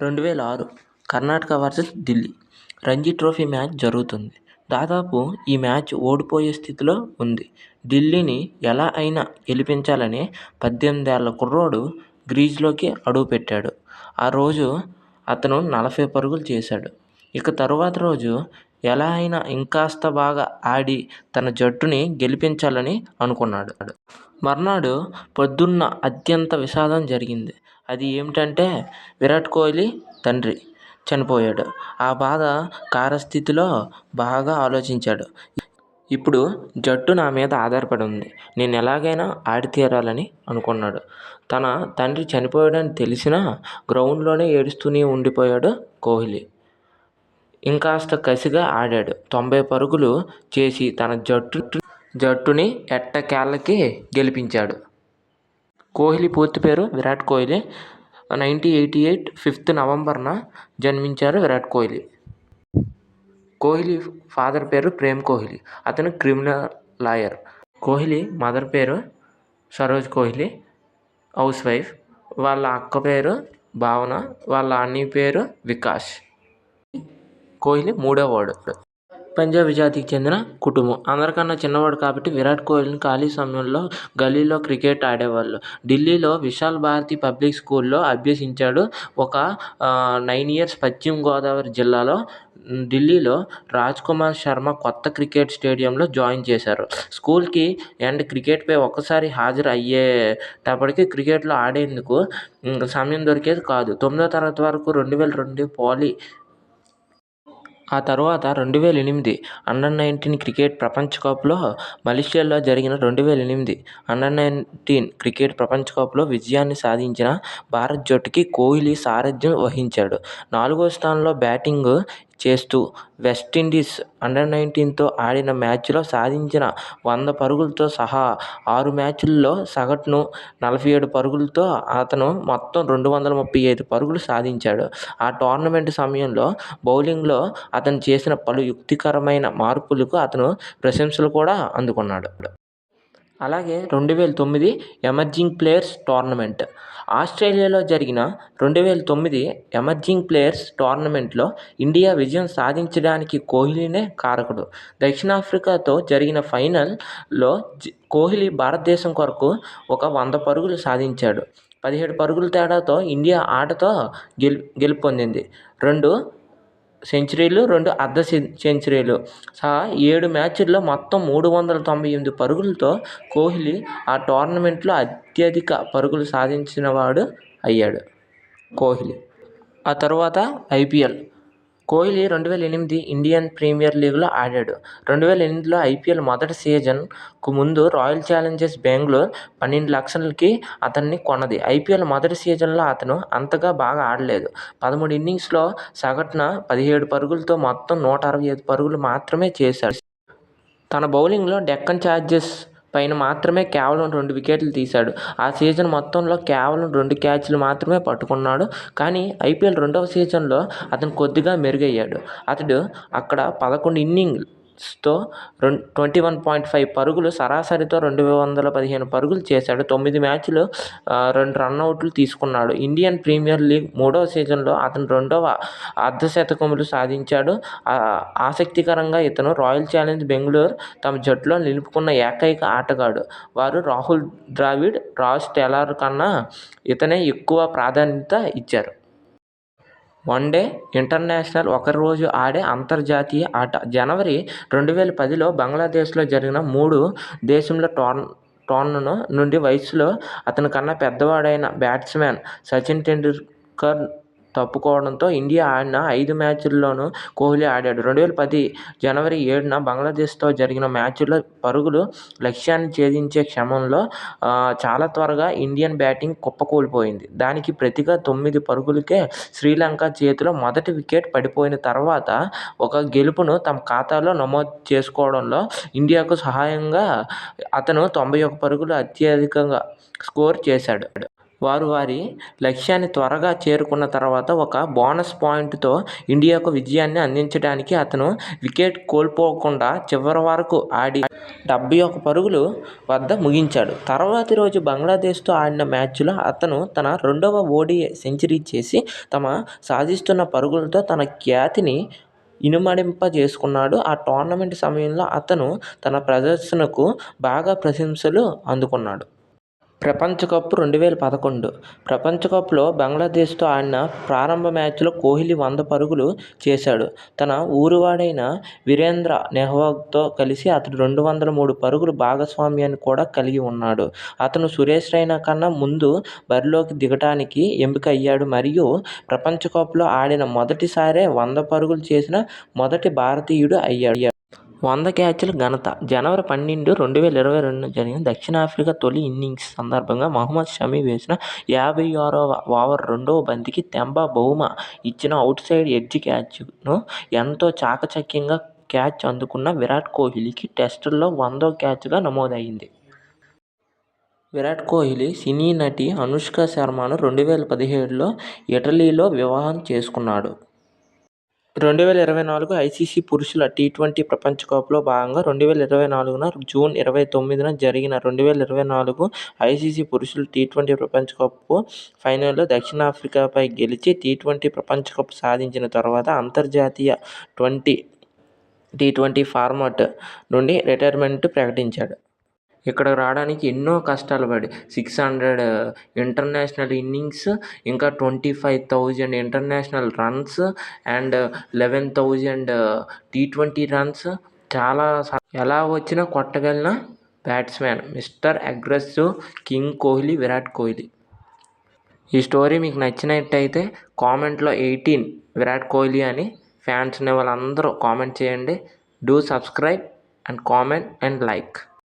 రెండు వేల ఆరు Karnataka versus Delhi. Ranji trophy match జరుగుతుంది. దాదాపు ఈ మ్యాచ్ ఓడిపోయే స్థితిలో ఉంది. ఢిల్లీని ఎలా అయినా గెలిపించాలని పద్దెనిమిది ఏళ్ళ గ్రీజ్లోకి క్రీజ్లోకి అడుగుపెట్టాడు. ఆ రోజు అతను నలభై పరుగులు చేశాడు. ఇక తరువాత రోజు ఎలా అయినా ఇంకాస్త బాగా ఆడి తన జట్టుని గెలిపించాలని అనుకున్నాడు. మర్నాడు పొద్దున్న అత్యంత విషాదం జరిగింది. అది ఏమిటంటే విరాట్ కోహ్లీ తండ్రి చనిపోయాడు. ఆ బాధ కారస్థితిలో బాగా ఆలోచించాడు. ఇప్పుడు జట్టు నా మీద ఆధారపడి ఉంది. నేను ఎలాగైనా ఆడి తీరాలని అనుకున్నాడు. తన తండ్రి చనిపోయాడని తెలిసినా గ్రౌండ్లోనే ఏడుస్తూనే ఉండిపోయాడు కోహ్లీ. ఇంకాస్త కసిగా ఆడాడు. తొంభై పరుగులు చేసి తన జట్టు జట్టుని ఎట్టకేళ్ళకి గెలిపించాడు. కోహ్లీ పూర్తి పేరు Virat Kohli. Nineteen eighty eight fifth నవంబర్న జన్మించారు విరాట్ కోహ్లీ. కోహ్లీ ఫాదర్ పేరు ప్రేమ్ కోహ్లీ. అతను క్రిమినల్ లాయర్. కోహ్లీ మదర్ పేరు సరోజ్ కోహ్లీ. House wife. వాళ్ళ అక్క పేరు భావన. వాళ్ళ అన్నయ్య పేరు వికాష్. కోహ్లీ మూడో వాడు. పంజాబ్ జాతికి చెందిన కుటుంబం. అందరికన్నా చిన్నవాడు కాబట్టి విరాట్ కోహ్లీని ఖాళీ సమయంలో గల్లీలో క్రికెట్ ఆడేవాళ్ళు. ఢిల్లీలో విశాల్ భారతి పబ్లిక్ స్కూల్లో అభ్యసించాడు ఒక నైన్ ఇయర్స్ పశ్చిమ గోదావరి జిల్లాలో. ఢిల్లీలో రాజ్ కుమార్ శర్మ కొత్త క్రికెట్ స్టేడియంలో జాయిన్ చేశారు. స్కూల్కి అండ్ క్రికెట్పై ఒక్కసారి హాజరు అయ్యేటప్పటికి క్రికెట్లో ఆడేందుకు సమయం దొరికేది కాదు. తొమ్మిదో తరగతి వరకు రెండు వేల రెండు పోలి ఆ తర్వాత రెండు వేల ఎనిమిది అండర్ నైన్టీన్ క్రికెట్ ప్రపంచ కప్లో మలేషియాలో జరిగిన రెండు వేల ఎనిమిది అండర్ నైన్టీన్ క్రికెట్ ప్రపంచ కప్లో విజయాన్ని సాధించిన భారత్ జట్టుకి కోహ్లీ సారథ్యం వహించాడు. నాలుగో స్థానంలో బ్యాటింగ్ చేస్తూ వెస్టిండీస్ అండర్ నైన్టీన్తో ఆడిన మ్యాచ్లో సాధించిన వంద పరుగులతో సహా ఆరు మ్యాచ్ల్లో సగటును నలభై ఏడు పరుగులతో అతను మొత్తం రెండు వందల ముప్పై ఐదు పరుగులు సాధించాడు. ఆ టోర్నమెంట్ సమయంలో బౌలింగ్లో అతను చేసిన పలు యుక్తికరమైన మార్పులకు అతను ప్రశంసలు కూడా అందుకున్నాడు. అలాగే రెండు వేల తొమ్మిది ఎమర్జింగ్ ప్లేయర్స్ టోర్నమెంట్. ఆస్ట్రేలియాలో జరిగిన రెండు వేల తొమ్మిది ఎమర్జింగ్ ప్లేయర్స్ టోర్నమెంట్లో ఇండియా విజయం సాధించడానికి కోహ్లీనే కారకుడు. దక్షిణాఫ్రికాతో జరిగిన ఫైనల్లో కోహ్లీ భారతదేశం కొరకు ఒక వంద పరుగులు సాధించాడు. పదిహేడు పరుగుల తేడాతో ఇండియా ఆటతో గెలు గెలుపొందింది. రెండు సెంచరీలు రెండు అర్ధ సెంచరీలు. సహా ఏడు మ్యాచ్ల్లో మొత్తం మూడు వందల తొంభై ఎనిమిది పరుగులతో కోహ్లీ ఆ టోర్నమెంట్లో అత్యధిక పరుగులు సాధించినవాడు అయ్యాడు కోహ్లీ. ఆ తర్వాత ఐపీఎల్ కోహ్లీ రెండు వేల ఎనిమిది ఇండియన్ ప్రీమియర్ లీగ్లో ఆడాడు. రెండు వేల ఎనిమిదిలో ఐపీఎల్ మొదటి సీజన్కు ముందు రాయల్ ఛాలెంజర్స్ బెంగళూరు పన్నెండు లక్షలకి అతన్ని కొన్నది. ఐపీఎల్ మొదటి సీజన్లో అతను అంతగా బాగా ఆడలేదు. పదమూడు ఇన్నింగ్స్లో సగటున పదిహేడు పరుగులతో మొత్తం నూట అరవై ఐదు పరుగులు మాత్రమే చేశాడు. తన బౌలింగ్లో డెక్కన్ ఛార్జర్స్ పైన మాత్రమే కేవలం రెండు వికెట్లు తీశాడు. ఆ సీజన్ మొత్తంలో కేవలం రెండు క్యాచ్లు మాత్రమే పట్టుకున్నాడు. కానీ ఐపీఎల్ రెండవ సీజన్లో అతను కొద్దిగా మెరుగయ్యాడు. అతడు అక్కడ పదకొండు ఇన్నింగ్ తో రెండు ట్వంటీ వన్ పాయింట్ ఫైవ్ పరుగులు సరాసరితో రెండు వందల పదిహేను పరుగులు చేశాడు. తొమ్మిది మ్యాచ్లు రెండు రన్అట్లు తీసుకున్నాడు. ఇండియన్ ప్రీమియర్ లీగ్ మూడవ సీజన్లో అతను రెండవ అర్ధశతకములు సాధించాడు. ఆసక్తికరంగా ఇతను రాయల్ ఛాలెంజ్ బెంగళూరు తమ జట్టులో నిలుపుకున్న ఏకైక ఆటగాడు. వారు రాహుల్ ద్రావిడ్ రాజ్ టేలర్ కన్నా ఇతనే ఎక్కువ ప్రాధాన్యత ఇచ్చారు. వన్డే ఇంటర్నేషనల్ ఒకరోజు ఆడే అంతర్జాతీయ ఆట. జనవరి రెండు వేల పదిలో బంగ్లాదేశ్లో జరిగిన మూడు దేశంలో టోర్న్ టోర్నను నుండి వయసులో అతని కన్నా పెద్దవాడైన బ్యాట్స్మెన్ సచిన్ టెండూల్కర్ తప్పుకోవడంతో ఇండియా ఆడిన ఐదు మ్యాచ్ల్లోనూ కోహ్లీ ఆడాడు. రెండు వేల పది జనవరి ఏడున బంగ్లాదేశ్తో జరిగిన మ్యాచ్లో పరుగులు లక్ష్యాన్ని ఛేదించే క్రమంలో చాలా త్వరగా ఇండియన్ బ్యాటింగ్ కుప్పకూలిపోయింది దానికి ప్రతిగా తొమ్మిది పరుగులకే శ్రీలంక చేతిలో మొదటి వికెట్ పడిపోయిన తర్వాత ఒక గెలుపును తమ ఖాతాలో నమోదు చేసుకోవడంలో ఇండియాకు సహాయంగా అతను తొంభై ఒక్క పరుగులు అత్యధికంగా స్కోర్ చేశాడు. వారు వారి లక్ష్యాన్ని త్వరగా చేరుకున్న తర్వాత ఒక బోనస్ పాయింట్తో ఇండియాకు విజయాన్ని అందించడానికి అతను వికెట్ కోల్పోకుండా చివరి వరకు ఆడి డెబ్బై ఒక పరుగులు వద్ద ముగించాడు. తర్వాతి రోజు బంగ్లాదేశ్తో ఆడిన మ్యాచ్లో అతను తన రెండవ ఓడి సెంచరీ చేసి తమ సాధిస్తున్న పరుగులతో తన ఖ్యాతిని ఇనుమడింపజేసుకున్నాడు. ఆ టోర్నమెంట్ సమయంలో అతను తన ప్రదర్శనకు బాగా ప్రశంసలు అందుకున్నాడు. ప్రపంచ కప్ రెండు వేల పదకొండు. ప్రపంచ కప్లో బంగ్లాదేశ్తో ఆడిన ప్రారంభ మ్యాచ్లో కోహ్లీ వంద పరుగులు చేశాడు. తన ఊరివాడైన వీరేంద్ర నెహ్వాగ్తో కలిసి అతడు రెండు వందల మూడు పరుగులు భాగస్వామ్యాన్ని కూడా కలిగి ఉన్నాడు. అతను సురేష్ రైనా కన్నా ముందు బరిలోకి దిగటానికి ఎంపిక అయ్యాడు మరియు ప్రపంచ కప్లో ఆడిన మొదటిసారే వంద పరుగులు చేసిన మొదటి భారతీయుడు అయ్యాడు. వంద క్యాచ్ల ఘనత. జనవరి పన్నెండు రెండు వేల ఇరవై రెండున జరిగిన దక్షిణాఫ్రికా తొలి ఇన్నింగ్స్ సందర్భంగా మహమ్మద్ షమీ వేసిన యాభై ఆరవ ఓవర్ రెండవ బంతికి తెంబా బౌమా ఇచ్చిన అవుట్సైడ్ ఎడ్జ్ క్యాచ్ను ఎంతో చాకచక్యంగా క్యాచ్ అందుకున్న విరాట్ కోహ్లీకి టెస్టుల్లో వందో క్యాచ్గా నమోదైంది. విరాట్ కోహ్లీ సినీ నటి అనుష్క శర్మను రెండు వేల పదిహేడులో ఇటలీలో వివాహం చేసుకున్నాడు. రెండు వేల ఇరవై నాలుగు ఐసీసీ పురుషుల టీ ట్వంటీ ప్రపంచ కప్లో భాగంగా రెండు వేల ఇరవై నాలుగున జూన్ ఇరవై తొమ్మిదిన జరిగిన రెండు వేల ఇరవై నాలుగు ఐసీసీ పురుషుల టీ ట్వంటీ ప్రపంచ కప్ ఫైనల్లో దక్షిణాఫ్రికాపై గెలిచి టీ ట్వంటీ ప్రపంచ కప్ సాధించిన తర్వాత అంతర్జాతీయ ట్వంటీ టీ ట్వంటీ ఫార్మాట్ నుండి రిటైర్మెంట్ ప్రకటించాడు. ఇక్కడ రావడానికి ఎన్నో కష్టాలు పడి సిక్స్ హండ్రెడ్ ఇంటర్నేషనల్ ఇన్నింగ్స్ ఇంకా twenty five thousand international runs and eleven thousand T twenty runs. చాలా ఎలా వచ్చినా కొట్టగలిగిన batsmen mister aggressive king Kohli Virat Kohli. ఈ స్టోరీ మీకు నచ్చినట్టయితే కామెంట్లో ఎయిటీన్ విరాట్ కోహ్లీ అని ఫ్యాన్స్ ఉన్న వాళ్ళందరూ కామెంట్ చేయండి. Do subscribe and comment and like.